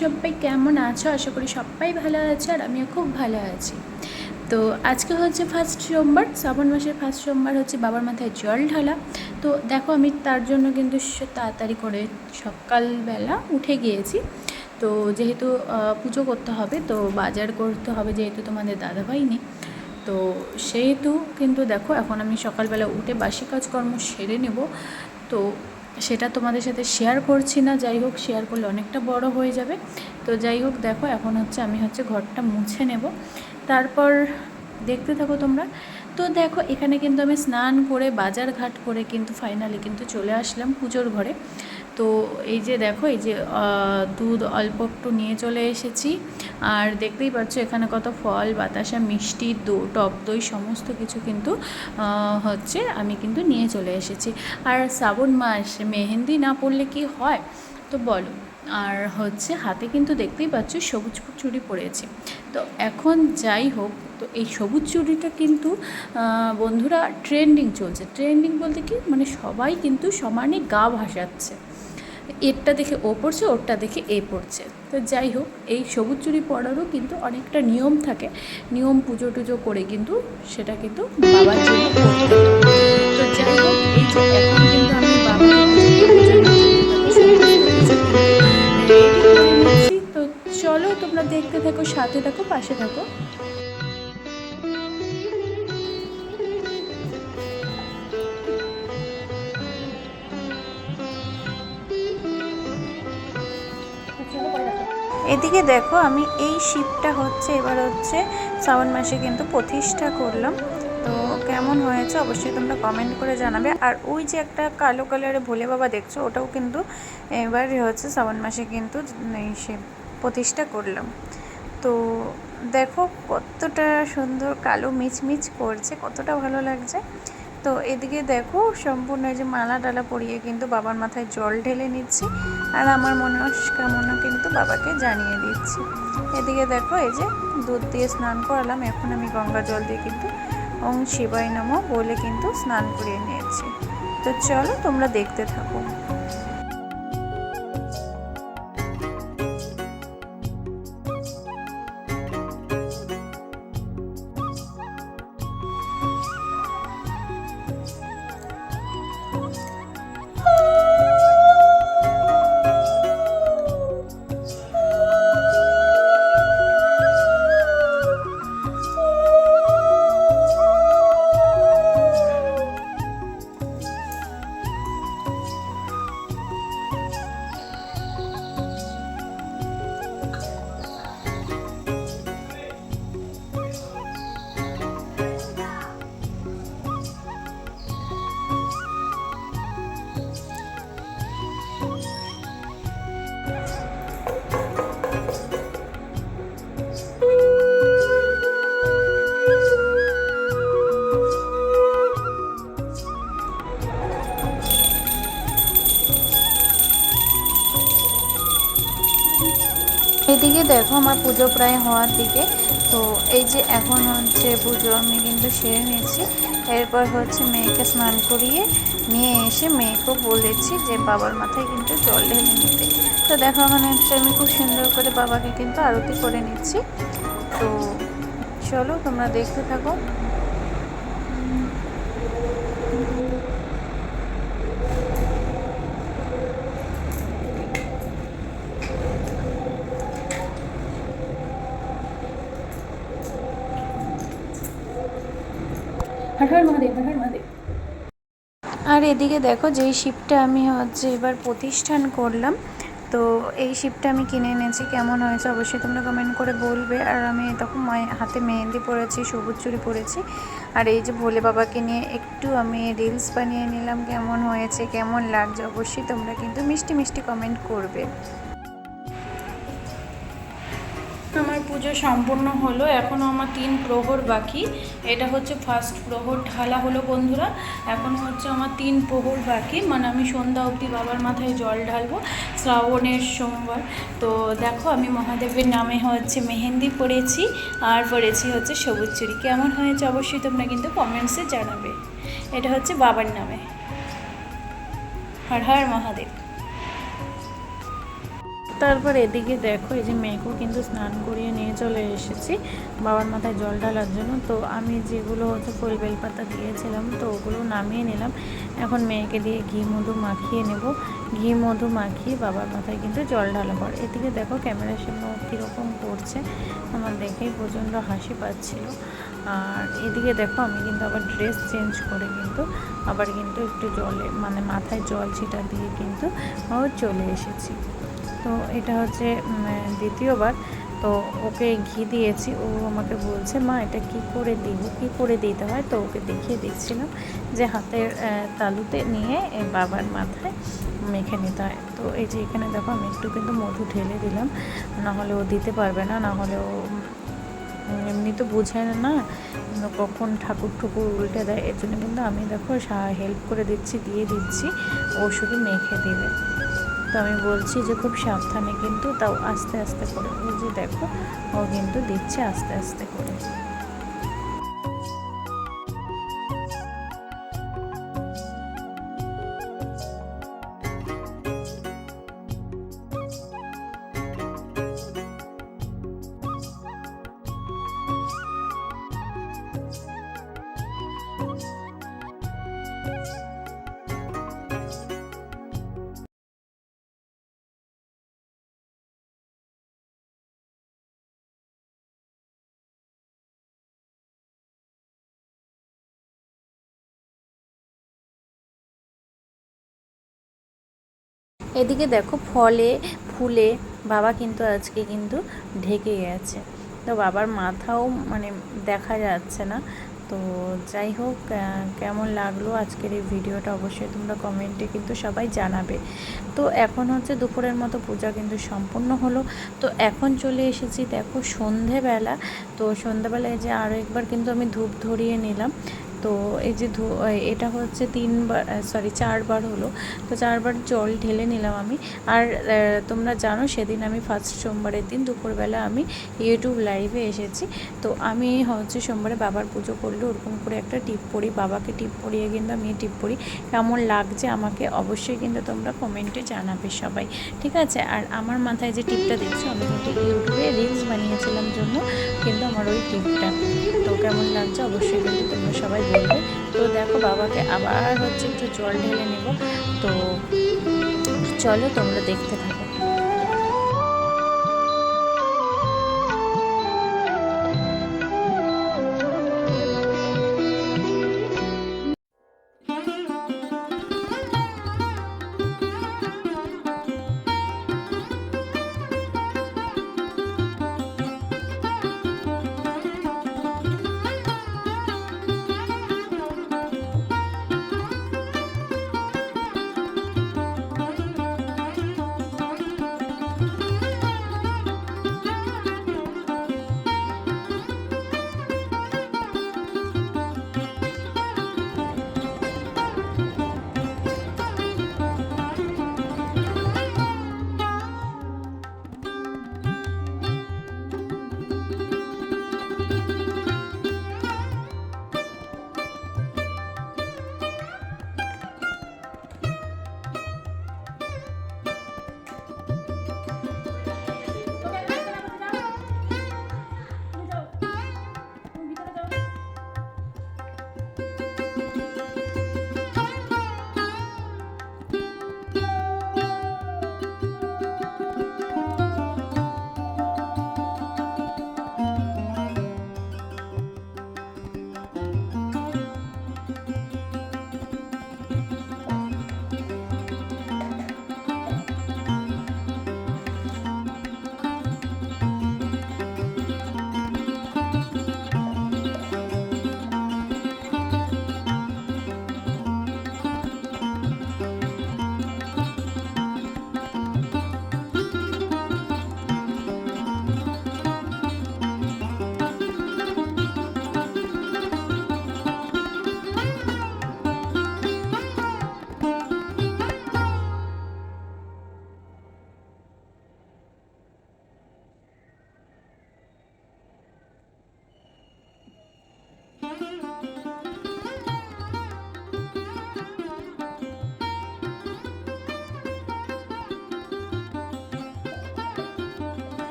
সবাই কেমন আছো? আশা করি সবাই ভালো আছে আর আমিও খুব ভালো আছি। তো আজকে হচ্ছে ফার্স্ট সোমবার, শ্রাবণ মাসের ফার্স্ট সোমবার হচ্ছে বাবার মাথায় জল ঢালা। তো দেখো আমি তার জন্য কিন্তু তাড়াতাড়ি করে সকালবেলা উঠে গিয়েছি। তো যেহেতু পুজো করতে হবে, তো বাজার করতে হবে যেহেতু তোমাদের দাদাভাই নেই। তো সেহেতু কিন্তু দেখো এখন আমি সকালবেলা উঠে বাসি কাজকর্ম সেরে নেব। তো সেটা তোমাদের সাথে শেয়ার করছি না, যাই হোক শেয়ার করলে অনেকটা বড় হয়ে যাবে। তো যাই হোক, দেখো এখন হচ্ছে আমি হচ্ছে ঘরটা মুছে নেব। তারপর দেখতে থাকো তোমরা। তো দেখো এখানে কিন্তু আমি স্নান করে বাজার ঘাট করে কিন্তু ফাইনালি কিন্তু চলে আসলাম পুজোর ঘরে। তো এই যে দেখো, এই যে দুধ অল্প একটু নিয়ে চলে এসেছি। আর দেখতেই পাচ্ছ এখানে কত ফল, বাতাসা, মিষ্টি, দো, টক দই সমস্ত কিছু কিন্তু হচ্ছে আমি কিন্তু নিয়ে চলে এসেছি। আর শ্রাবণ মাস, মেহেন্দি না পড়লে কি হয়? তো বলো। আর হচ্ছে হাতে কিন্তু দেখতেই পাচ্ছ সবুজ চুড়ি পরেছি তো এখন যাই হোক তো এই সবুজ চুড়িটা কিন্তু বন্ধুরা ট্রেন্ডিং চলছে। ট্রেন্ডিং বলতে কি? মানে সবাই কিন্তু সমানে গা ভাসাচ্ছে। এরটা দেখে ও পড়ছে, ওরটা দেখে এ পড়ছে। তো যাই হোক, এই সবুজ চুড়ি পরারও কিন্তু অনেকটা নিয়ম থাকে। নিয়ম পুজো টুজো করে কিন্তু সেটা কিন্তু বাবার জন্য তো যাই হোক। তো চলো তোমরা দেখতে থাকো, সাথে থাকো, পাশে থাকো। এদিকে দেখো আমি এই শিপটা হচ্ছে, এবার হচ্ছে শ্রাবণ মাসে কিন্তু প্রতিষ্ঠা করলাম। তো কেমন হয়েছে অবশ্যই তোমরা কমেন্ট করে জানাবে। আর ওই যে একটা কালো কালারে ভোলে বাবা দেখছ, ওটাও কিন্তু এবার হচ্ছে শ্রাবণ মাসে কিন্তু এই সে প্রতিষ্ঠা করলাম। তো দেখো কতটা সুন্দর কালো মিচমিচ করছে, কতটা ভালো লাগছে। তো এদিকে দেখো সম্পূর্ণ এই যে মালা ডালা পরিয়ে কিন্তু বাবার মাথায় জল ঢেলে নিচ্ছি, আর আমার মনস্কামনা কিন্তু বাবাকে জানিয়ে দিচ্ছি। এদিকে দেখো এই যে দুধ দিয়ে স্নান করালাম, এখন আমি গঙ্গা জল দিয়ে কিন্তু ওং শিবাই নমঃ বলে কিন্তু স্নান করিয়ে নিয়েছি। তো চলো তোমরা দেখতে থাকো। দেখো আমার পুজো প্রায় হওয়ার দিকে। তো এই যে এখন হচ্ছে পুজো, আমি কিন্তু সেরে নিয়েছি। এরপর হচ্ছে মেয়েকে স্নান করিয়ে নিয়ে এসে মেয়েকেও বলেছি যে বাবার মাথায় কিন্তু জল ঢেলে নিতে। তো দেখো মানে হচ্ছে আমি খুব সুন্দর করে বাবাকে কিন্তু আরতি করে নিচ্ছি। তো চলো তোমরা দেখতে থাকো। আর এদিকে দেখো, যেই শিপটা আমি হচ্ছে এবার প্রতিষ্ঠান করলাম, তো এই শিপটা আমি কিনে এনেছি, কেমন হয়েছে অবশ্যই তোমরা কমেন্ট করে বলবে। আর আমি তখন হাতে মেহেন্দি পরেছি, সবুজ চুরি পরেছি। আর এই যে ভোলে বাবাকে নিয়ে একটু আমি রিলস বানিয়ে নিলাম, কেমন হয়েছে, কেমন লাগছে, অবশ্যই তোমরা কিন্তু মিষ্টি মিষ্টি কমেন্ট করবে। পুজো সম্পূর্ণ হলো এখনও আমার তিন প্রহর বাকি। এটা হচ্ছে ফার্স্ট প্রহর, ঢালা হলো বন্ধুরা। এখন হচ্ছে আমার তিন প্রহর বাকি। মানে আমি সন্ধ্যা অবধি বাবার মাথায় জল ঢালবো, শ্রাবণের সোমবার। তো দেখো, আমি মহাদেবের নামে হচ্ছে মেহেন্দি পড়েছি, আর পড়েছি হচ্ছে সবুজ চুরি কেমন হয়েছে অবশ্যই তোমরা কিন্তু কমেন্টসে জানাবে। এটা হচ্ছে বাবার নামে। হর হর মহাদেব। তারপর এদিকে দেখো, এই যে মেয়েকেও কিন্তু স্নান করিয়ে নিয়ে চলে এসেছি বাবার মাথায় জল ঢালার জন্য। তো আমি যেগুলো হচ্ছে ফুল বেলপাতা দিয়েছিলাম, তো ওগুলো নামিয়ে নিলাম। এখন মেয়েকে দিয়ে ঘি, মধু মাখিয়ে নেব। ঘি, মধু মাখিয়ে বাবার মাথায় কিন্তু জল ঢালা আর এদিকে দেখো ক্যামেরার সামনে কীরকম করছে, আমার দেখেই প্রচণ্ড হাসি পাচ্ছিল। আর এদিকে দেখো আমি কিন্তু আবার ড্রেস চেঞ্জ করে কিন্তু আবার কিন্তু একটু জলে মানে মাথায় জল ছিটা দিয়ে কিন্তু চলে এসেছি। তো এটা হচ্ছে দ্বিতীয়বার। তো ওকে ঘি দিয়েছি। ও আমাকে বলছে, মা, এটা কি করে দিব? কি করে দিতে হয়? তো ওকে দেখিয়ে দিচ্ছিলাম যে হাতের তালুতে নিয়ে বাবার মাথায় মেখে নিতে হয়। তো এই যে এখানে দেখো, আমি একটু কিন্তু মধু ঢেলে দিলাম। না হলে ও দিতে পারবে না না হলে ও এমনি তো বোঝায় না না কখন ঠাকুর ঠুকুর উল্টে দেয়। এর জন্য কিন্তু আমি দেখো হেল্প করে দিচ্ছি, দিয়ে দিচ্ছি। ও শুধু মেখে দিবে। তো আমি বলছি যে খুব সাবধানে কিন্তু তাও আস্তে আস্তে করে যে দেখো, ও কিন্তু দিচ্ছে আস্তে আস্তে করে। এদিকে দেখো ফলে, ফুলে বাবা কিন্তু আজকে কিন্তু ঢেকে গেছে। তো বাবার মাথাও মানে দেখা যাচ্ছে না। তো যাই হোক কেমন লাগল আজকের এই ভিডিওটা অবশ্যই তোমরা কমেন্টে কিন্তু সবাই জানাবে। তো এখন হচ্ছে দুপুরের মতো পূজা কিন্তু সম্পূর্ণ হলো। তো এখন চলে এসেছি দেখো সন্ধেবেলা। তো সন্ধেবেলায় যে আরও একবার কিন্তু আমি ধূপ ধরিয়ে নিলাম। তো এই যে ধু এটা হচ্ছে তিনবার সরি চারবার হলো। তো চারবার জল ঢেলে নিলাম আমি। আর তোমরা জানো সেদিন আমি ফার্স্ট সোমবারের দিন দুপুরবেলা আমি ইউটিউব লাইভে এসেছি। তো আমি হচ্ছে সোমবারে বাবার পুজো করলে ওরকম করে একটা টিপ পড়ি বাবাকে টিপ পড়িয়ে কিন্তু আমি টিপ পড়ি কেমন লাগছে আমাকে অবশ্যই কিন্তু তোমরা কমেন্টে জানাবে সবাই, ঠিক আছে? আর আমার মাথায় যে টিপটা দেখছ, আমি কিন্তু ইউটিউবে রিলস বানিয়েছিলাম জন্য, কিন্তু আমার ওই টিপটা। তো কেমন লাগছে অবশ্যই কিন্তু তোমরা সবাই বলবে তো দেখো বাবাকে আবার হচ্ছে একটু জল ঢেলে নেব। তো চলো তোমরা দেখতে থাকো।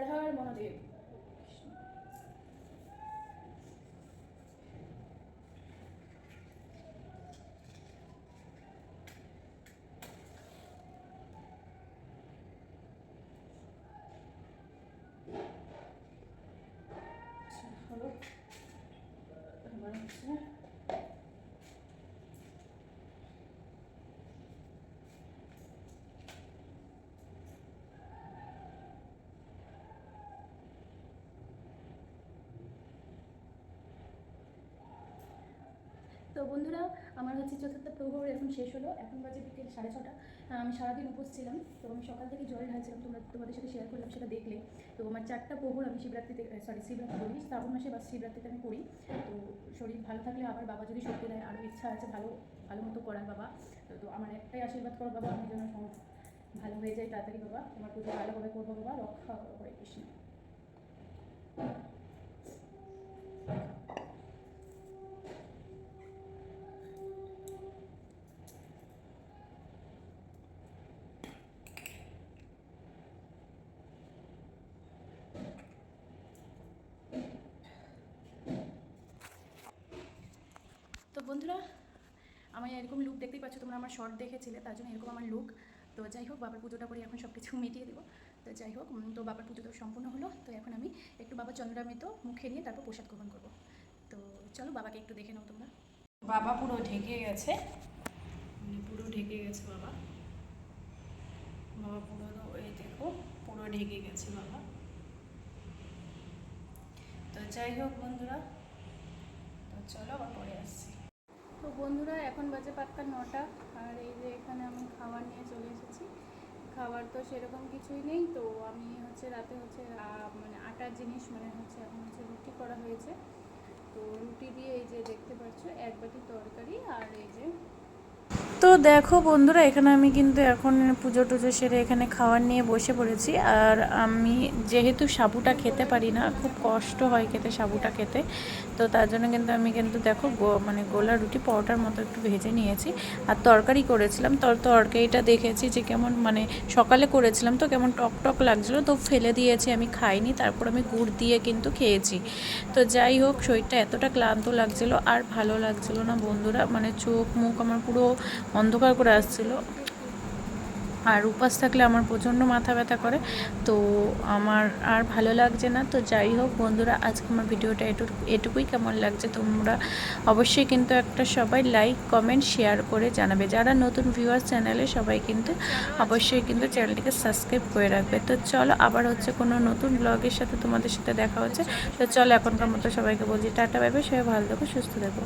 হর হর মহাদেব আচ্ছা, হলো এবার হচ্ছে তো বন্ধুরা, আমার হচ্ছে চতুর্থ প্রহর এখন শেষ হলো। এখন বাজে বিকেল সাড়ে ছটা। আমি সারাদিন উপোস ছিলাম, তো আমি সকাল থেকে জল ঢালছিলাম। তোমরা, তোমাদের সাথে শেয়ার করলাম, সেটা দেখলে। তো আমার চারটা প্রহর আমি শিবরাত্রিতে সরি শিবরাত্রি করি শ্রাবণ মাসে বা শিবরাত্রিতে আমি করি। তো শরীর ভালো থাকলে আবার বাবা যদি শক্তি দেয় আরও ইচ্ছা আছে ভালো ভালো মতো করার বাবা। তো আমার একটাই আশীর্বাদ করো বাবা, আমি যেন ভালো হয়ে যায় তাড়াতাড়ি বাবা। তোমার পুজো ভালোভাবে করব বাবা, রক্ষা করো কৃষ্ণ। বন্ধুরা আমার এরকম লুক দেখতেই পাচ্ছ, তোমরা আমার শর্ট দেখেছিলে, তার জন্য এরকম আমার লুক তো যাই হোক, বাবার পুজোটা করে এখন সব কিছু মিটিয়ে দেবো। তো যাই হোক তো বাবার পুজো তো সম্পূর্ণ হলো, তো এখন আমি একটু বাবা চন্দ্রামৃত মুখে নিয়ে তারপর প্রসাদ গ্রহণ করব। তো চলো, বাবাকে একটু দেখে নাও তোমরা। বাবা পুরো ঢেকে গেছে। পুরো ঢেকে গেছে বাবা। বাবা পুরো এই দেখো, পুরো ঢেকে গেছে বাবা। তো যাই হোক বন্ধুরা, তো চলো, আবার পরে আসছি। বন্ধুরা, এখন বাজে পাক্কা নটা, আর এই যে এখানে আমি খাবার নিয়ে চলে এসেছি। খাবার তো সেরকম কিছুই নেই, তো আমি হচ্ছে রাতে হচ্ছে মানে আটার জিনিস মানে হচ্ছে এখন হচ্ছে রুটি করা হয়েছে। তো রুটি দিয়ে এই যে দেখতে পাচ্ছ, এক বাটি তরকারি আর এই যে তো দেখো বন্ধুরা, এখানে আমি কিন্তু এখন পুজো টুজো সেরে এখানে খাওয়ার নিয়ে বসে পড়েছি। আর আমি যেহেতু সাবুটা খেতে পারি না, খুব কষ্ট হয় খেতে সাবুটা খেতে। তো তার জন্য কিন্তু আমি কিন্তু দেখো মানে গোলা রুটি পরোটার মতো একটু ভেজে নিয়েছি। আর তরকারি করেছিলাম তোর তরকারিটা দেখেছি যে কেমন মানে সকালে করেছিলাম তো কেমন টক টক লাগছিল, তো ফেলে দিয়েছি, আমি খাইনি, তারপর আমি গুড় দিয়ে কিন্তু খেয়েছি। তো যাই হোক, শরীরটা এতটা ক্লান্ত লাগছিল আর ভালো লাগছিল না বন্ধুরা মানে চোখ মুখ আমার পুরো অন্ধকার করে আসছিল। আর উপাস থাকলে আমার প্রচণ্ড মাথা ব্যথা করে। তো আমার আর ভালো লাগছে না। তো যাই হোক বন্ধুরা, আজকে আমার ভিডিওটা এটু, এটুকুই কেমন লাগছে তোমরা অবশ্যই কিন্তু একটা সবাই লাইক কমেন্ট শেয়ার করে জানাবে। যারা নতুন ভিউয়ার চ্যানেলে সবাই কিন্তু অবশ্যই কিন্তু চ্যানেলটিকে সাবস্ক্রাইব করে রাখবে। তো চলো আবার হচ্ছে কোনো নতুন ব্লগের সাথে তোমাদের সাথে দেখা হচ্ছে। তো চলো এখনকার মতো সবাইকে বলছি টাটা বাইবে সবাই ভালো থেকো, সুস্থ থেকো।